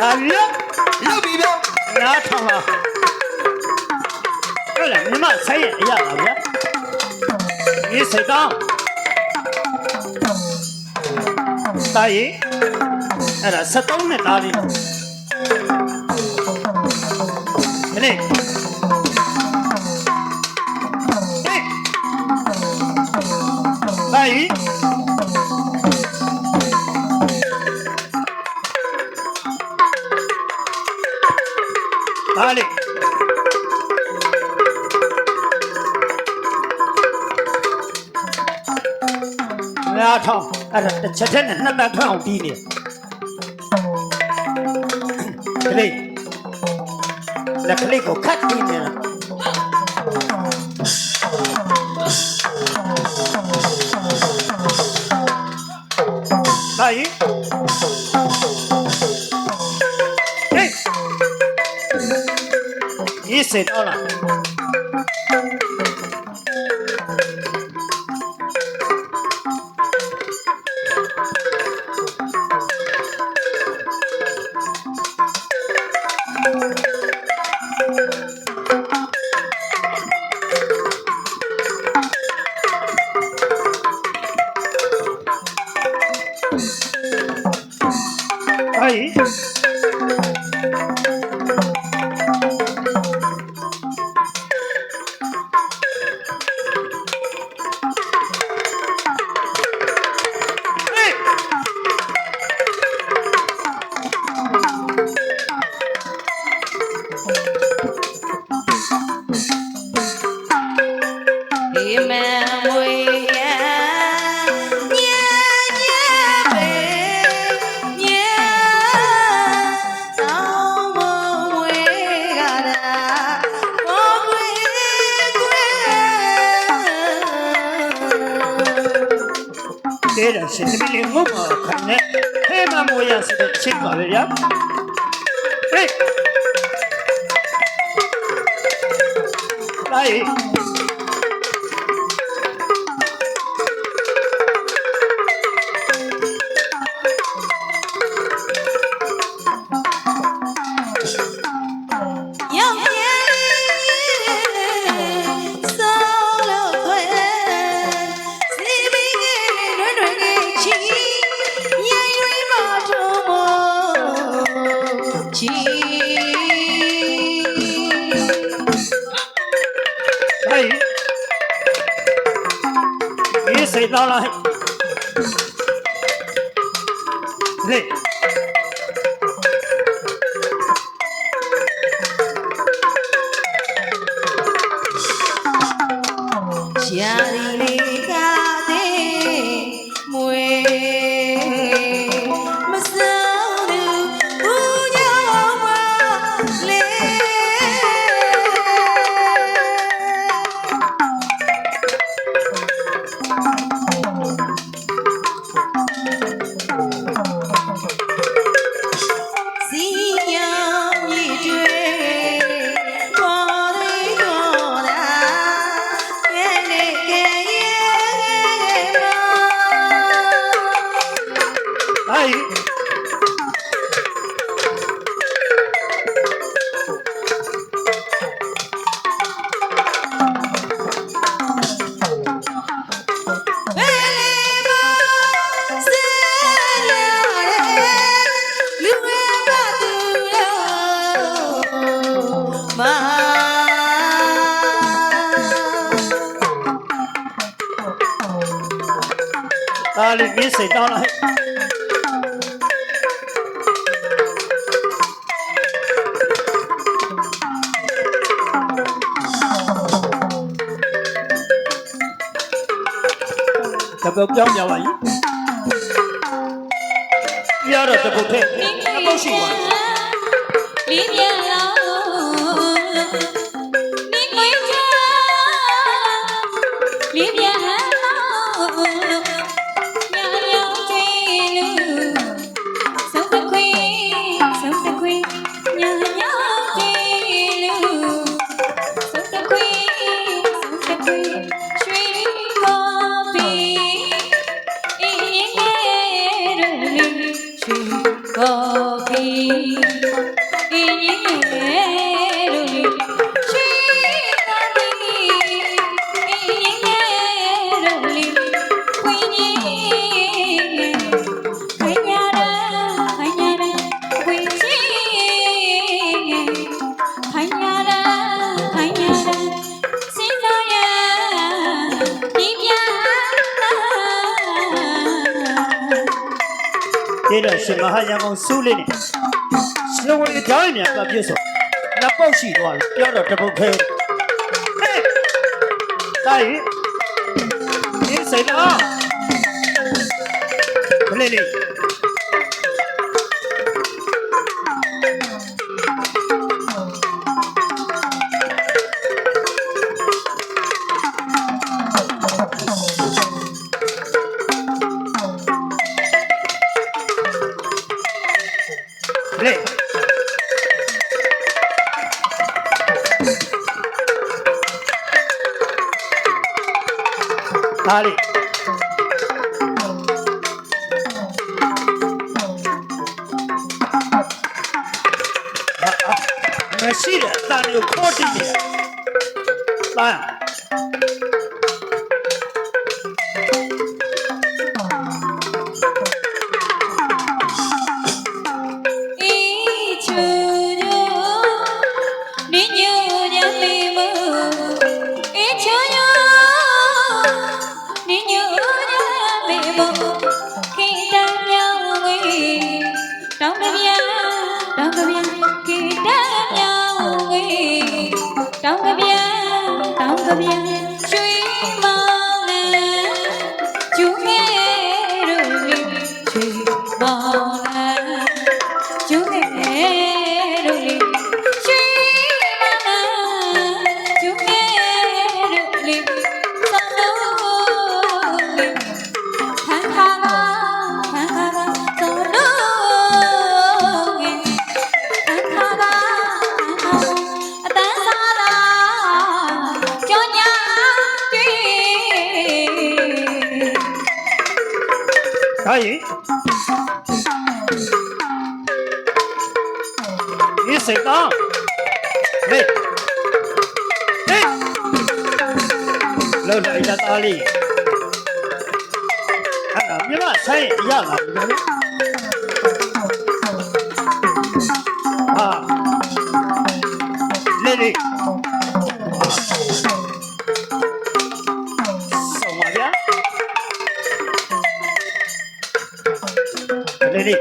ဒါရလုတ်ပြီဗျာနားထောင်ပါအဲ့ဒါမြမဆိုင်ရဲ့အရာပါဗျာဒီစိတ်ကောင်းတာရီအဲ့ဒါ73နဲ့သားလေးမလေး တစ်ချက်တည်းနဲ့နှစ်သက်ထွက်အောင်ပြီးနေကလေးလက်ကလေးကိုခတ်ပြီးနေတာဒါရီဟေးဒီစေတော့လား တဲ့ရရှင်သမီးလေးငုတ်ပါခိုင်နဲ့ ချီလာရေးဒီစိတ်တော့ ဒါလေးဒီစိတ်တော့လားတပုတ်ပြောင်းကြပါကြီးပြရတော့တပုတ်ထဲတ ရှင်မဟာရန်ကုန်စူးလေးနဲ့ရှင်ဝေတိုင်းမြန်ကပြည့်စုံနှစ်ပုတ်ရှိသွားပြီပြောတော့တပုတ်ခဲဟဲ့တိုင်းဒီစိတ်လားဘလေးလေးလေ ဒါလေးအာအာမရှိတဲ့အတန်ကိုခေါ်တိနေတာ။တာ一 သဖြင့်ရွှေမ ဒါရင်ဒီစိတ်သားလေဟေးလောက်လိုက်တာသားလေးအဲ့ဒါမြမဆိုင်ရလာပြီနော် လေ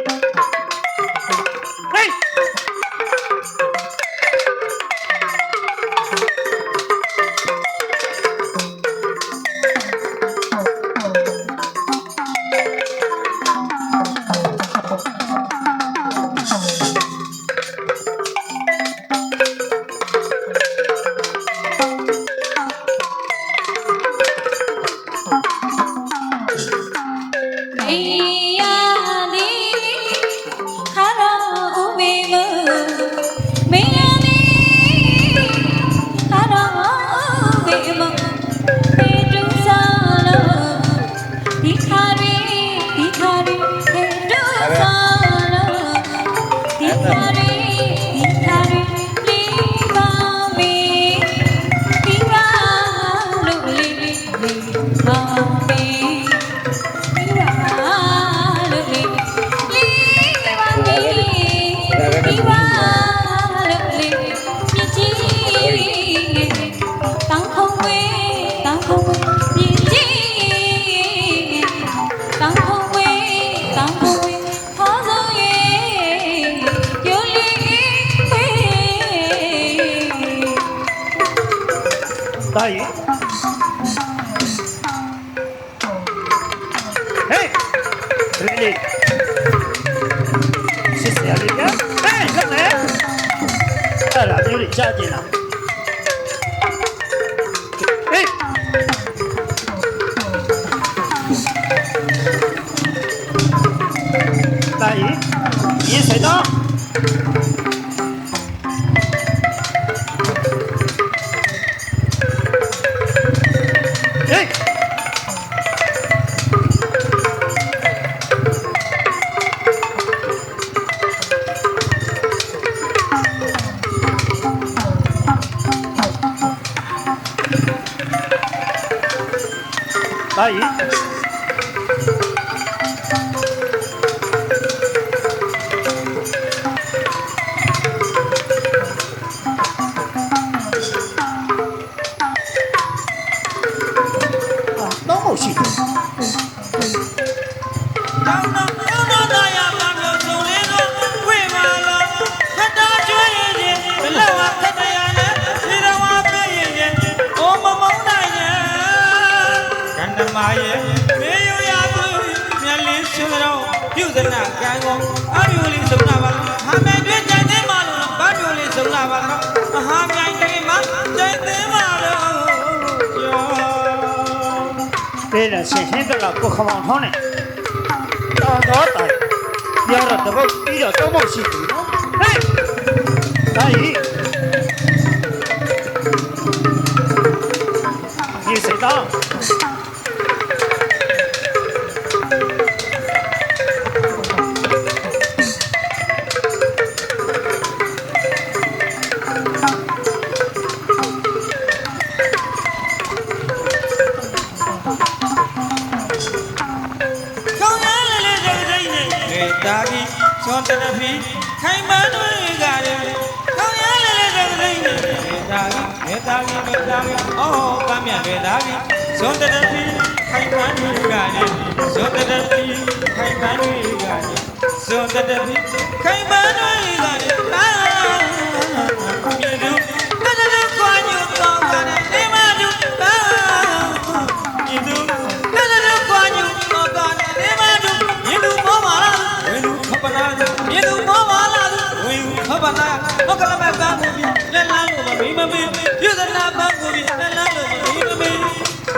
ဒါရင်ဟေးလေလေစစ်စရာလေးကဟေးလောက်လေအဲ့ ဒါကြီး ပြုစနာကံကုန်အမျိုးလေးဆုံးလာပါလားဟာမဲတွေ့ကြတဲ့မလို့ဘာမျိုးလေးဆုံးလာပါလားမဟာမြိုင်တွေမှာကြိုက်သေးပါလို့ယောပေးတယ်ရှင်ဟင်းတော့ကိုခမောင်ထောင်းနေတော်တော့တိုင်ပြောတော့တပုတ်ပြီးတော့တော့မဟုတ်ရှိဘူးနော်ဟဲ့ဒါကြီးဒီစိတ်တော့ တ်စိတ်နဲ့လေတာကြီးသွန်တရဖီခိုင်မန်းတွေကလည်းကောင်းရလေးလေးစိတ်စိတ်နဲ့လေတာကြီးလေတာကြီးလေတာကြီးအော်ကမ်းမြတ်လေတာကြီးသွန်တရဖီခိုင်မန်းတွေကလည်းသွန်တရဖီခိုင်မန်းတွေကလည်းသွန်တရဖီခိုင်မန်းတွေကလည်း င်းလူခပနာမကလမဲ့ပန်းကိုပြီးလက်လန်းလို့မမီးမမီးပြုစနာပန်းကိုပြီးလက်လန်းလို့မမီးမမီး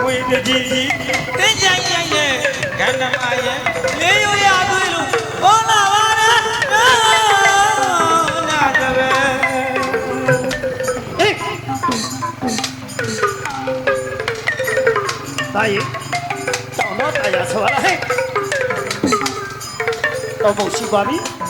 ဝင်းတကြီးကြီးတင်းကြိုင်ကြိုင်ရဲ့ကန္နမရဲ့လေးရိုးရသွေးလို့ဟောလာပါနဲ့နာတပဲဟေးဒါကြီးတောင်းတော့တရားဆိုရဟဲ့တော့ဖို့ရှိပါပြီ